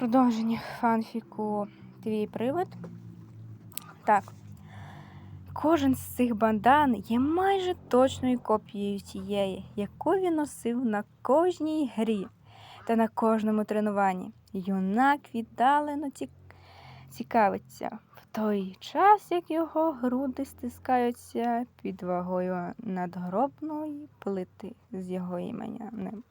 Продовження фанфіку Твій привид. Так. Кожен з цих бандан є майже точною копією тієї, яку він носив на кожній грі та на кожному тренуванні. Юнак віддалено цікавиться в той час, як його груди стискаються під вагою надгробної плити з його іменем.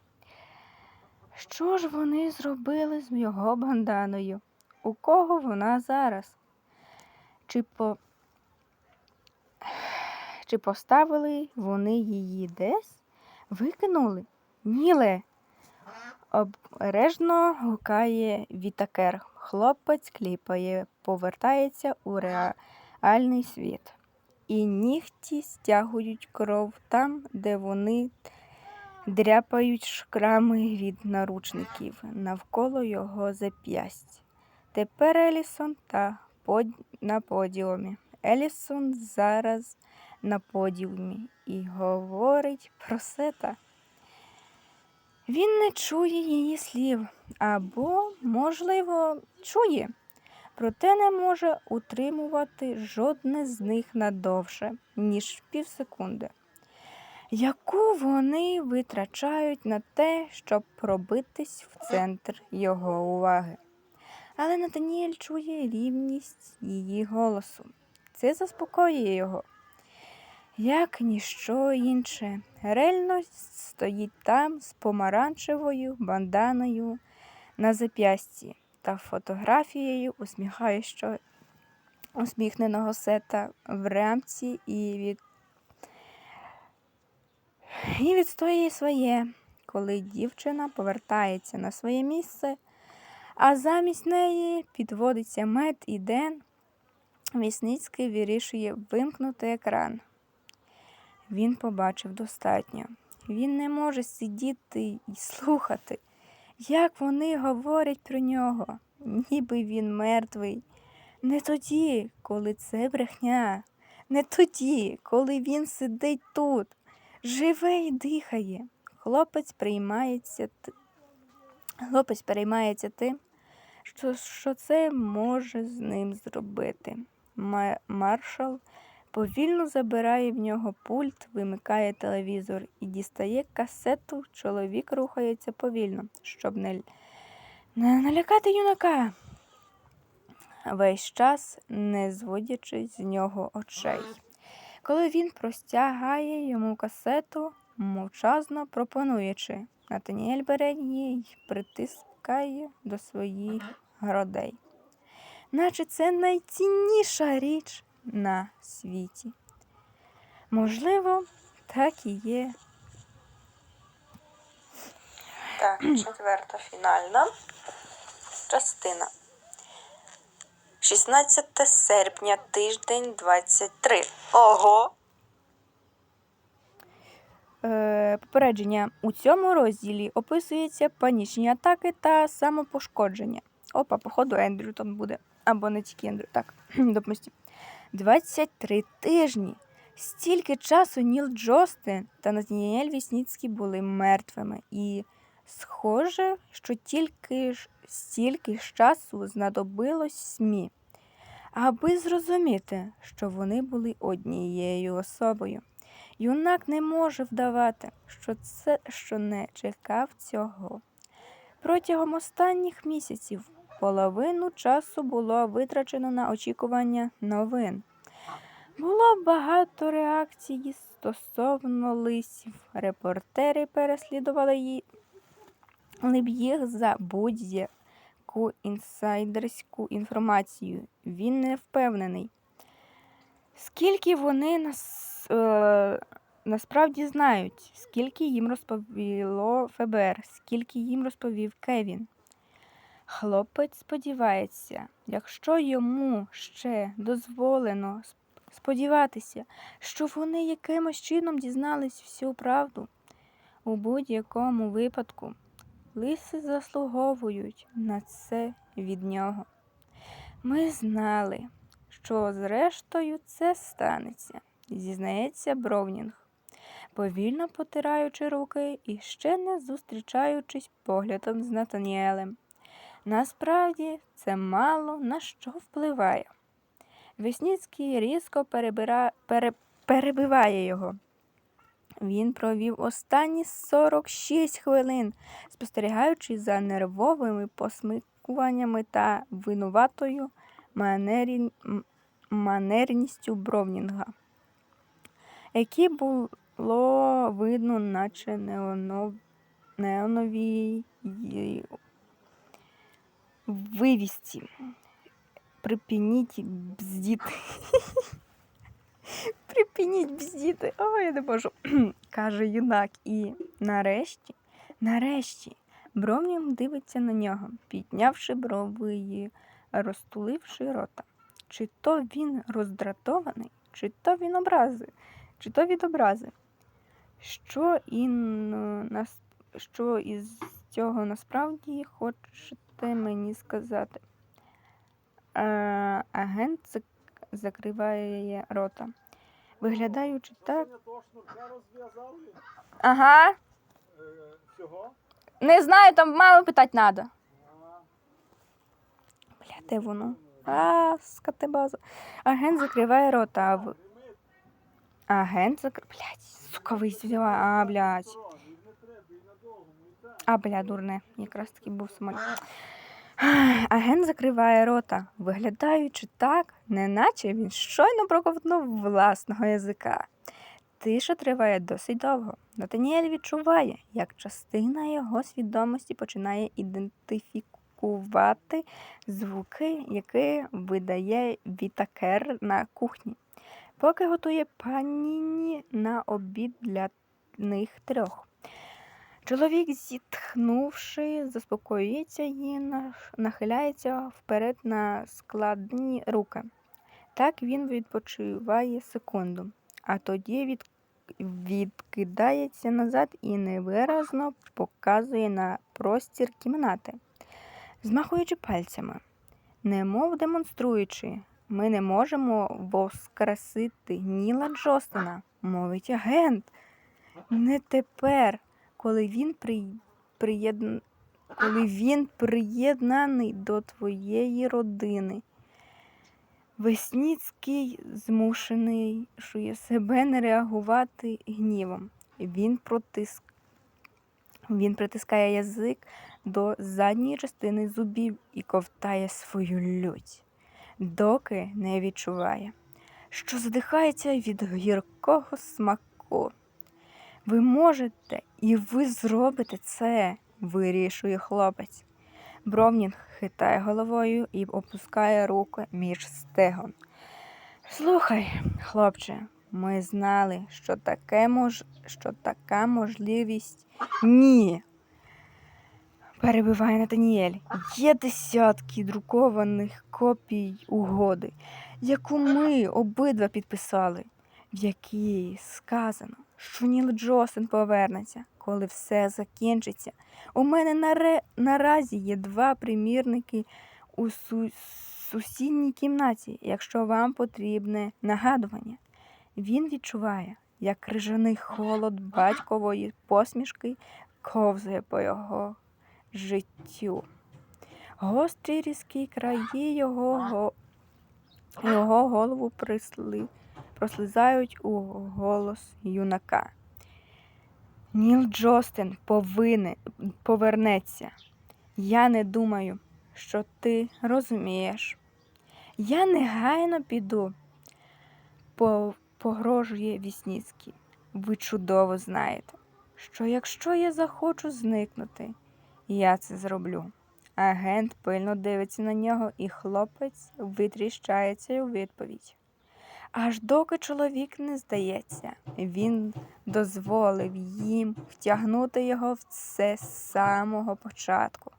Що ж вони зробили з його банданою? У кого вона зараз? Чи, по... Чи поставили вони її десь? Викинули? Ніле. Обережно гукає вітакер. Хлопець кліпає, повертається у реальний світ. І нігті стягують кров там, де вони дряпають шкрами від наручників навколо його зап'ясть. Тепер Елісон та под... на подіумі. Елісон зараз на подіумі і говорить про сета. Він не чує її слів або, можливо, чує, проте не може утримувати жодне з них надовше, ніж півсекунди яку вони витрачають на те, щоб пробитись в центр його уваги. Але Натаніель чує рівність її голосу. Це заспокоює його. Як ніщо інше, рельність стоїть там з помаранчевою банданою на зап'ясті та фотографією усміхаючого усміхненого сета в рамці і від і відстоює своє, коли дівчина повертається на своє місце, а замість неї підводиться мед і Ден. Вісницький вирішує вимкнути екран. Він побачив достатньо. Він не може сидіти і слухати, як вони говорять про нього, ніби він мертвий. Не тоді, коли це брехня, не тоді, коли він сидить тут, живе і дихає. Хлопець приймається Хлопець переймається тим, що, що це може з ним зробити. Маршал повільно забирає в нього пульт, вимикає телевізор і дістає касету. Чоловік рухається повільно, щоб не, не налякати юнака. Весь час не зводячи з нього очей. Коли він простягає йому касету, мовчазно пропонуючи, Натаніель бере її й притискає до своїх грудей. Наче це найцінніша річ на світі. Можливо, так і є. Так, четверта фінальна частина. 16 серпня, тиждень 23. Ого! Е, попередження у цьому розділі описуються панічні атаки та самопошкодження. Опа, походу, Ендрю там буде. Або не тільки Ендрю. Так, допустим. 23 тижні. Стільки часу Ніл Джостин та Натаніель Вісніцький були мертвими. І схоже, що тільки ж стільки ж часу знадобилось СМІ, аби зрозуміти, що вони були однією особою. Юнак не може вдавати, що це що не чекав цього. Протягом останніх місяців половину часу було витрачено на очікування новин. Було багато реакцій стосовно лисів. Репортери переслідували її їх за будь-яку інсайдерську інформацію. Він не впевнений. Скільки вони нас, е, насправді знають, скільки їм розповіло ФБР, скільки їм розповів Кевін. Хлопець сподівається, якщо йому ще дозволено сподіватися, що вони якимось чином дізнались всю правду. У будь-якому випадку лиси заслуговують на це від нього. Ми знали, що зрештою це станеться, зізнається Бровнінг, повільно потираючи руки і ще не зустрічаючись поглядом з Натаніелем. Насправді це мало на що впливає. Весніцький різко перебира... пере... перебиває його. Він провів останні 46 хвилин, спостерігаючи за нервовими посмикуваннями та винуватою манері... манерністю Бровнінга, які було видно, наче неонов... неоновій вивісті. Припиніть бздіти. Припиніть бздіти. Ой, я не можу. каже юнак. І нарешті, нарешті, Бровнінг дивиться на нього, піднявши брови і розтуливши рота. Чи то він роздратований, чи то він образи, чи то від образи. Що, що із цього насправді хочете мені сказати? Е, агент закриває рота, виглядаючи так. Ага. е. Не знаю, там мало питати треба. Бля, де воно? А, скотебаза. Агент закриває рота. А в... Агент закр... Блядь, сука, взяла. А, блядь. так. А, бля, дурне. Якраз таки був самоліт. Агент закриває рота, виглядаючи так, неначе він щойно проковтнув власного язика. Тиша триває досить довго. Натаніель відчуває, як частина його свідомості починає ідентифікувати звуки, які видає Вітакер на кухні, поки готує паніні на обід для них трьох. Чоловік, зітхнувши, заспокоюється і нахиляється вперед на складні руки. Так він відпочиває секунду, а тоді від... відкидається назад і невиразно показує на простір кімнати, змахуючи пальцями, немов демонструючи, ми не можемо воскресити Ніла Джостина, мовить агент. Не тепер, коли він при... приєдн... коли він приєднаний до твоєї родини. Весніцький змушений шує себе не реагувати гнівом. Він протиск... він притискає язик до задньої частини зубів і ковтає свою лють, доки не відчуває, що задихається від гіркого смаку. Ви можете і ви зробите це, вирішує хлопець. Бровнінг хитає головою і опускає руки між стегон. Слухай, хлопче, ми знали, що, таке мож... що така можливість ні. Перебиває Натаніель. Є десятки друкованих копій угоди, яку ми обидва підписали, в якій сказано, що Ніл Джосен повернеться, коли все закінчиться. У мене наре... наразі є два примірники у су... сусідній кімнаті, якщо вам потрібне нагадування. Він відчуває, як крижаний холод батькової посмішки ковзає по його життю. Гострі різкі краї його, його голову присли... прослизають у голос юнака. Ніл Джостин повинен повернеться. Я не думаю, що ти розумієш. Я негайно піду, по- погрожує Вісніцький. Ви чудово знаєте, що якщо я захочу зникнути, я це зроблю. Агент пильно дивиться на нього, і хлопець витріщається у відповідь. Аж доки чоловік не здається, він дозволив їм втягнути його в це з самого початку.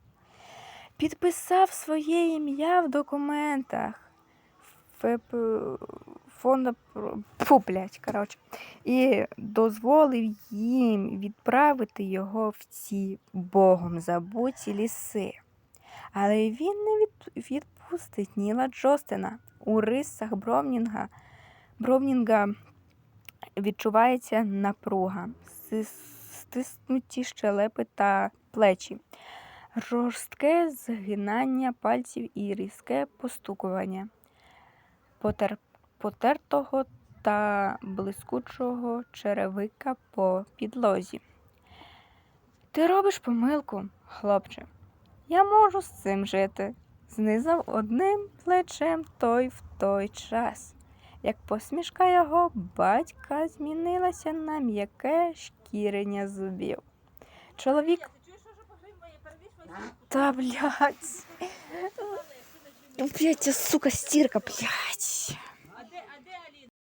Підписав своє ім'я в документах ФП... фонду про- Фу, коротше, і дозволив їм відправити його в ці богом забуті ліси. Але він не від... відпустить Ніла Джостина у рисах Бровнінга. Бровнінга відчувається напруга, стиснуті щелепи та плечі. жорстке згинання пальців і різке постукування потер... потертого та блискучого черевика по підлозі. Ти робиш помилку, хлопче. Я можу з цим жити. Знизав одним плечем той в той час. Як посмішка його батька змінилася на м'яке шкірення зубів. Чоловік. Та блядь. Блядь, сука стірка, блядь.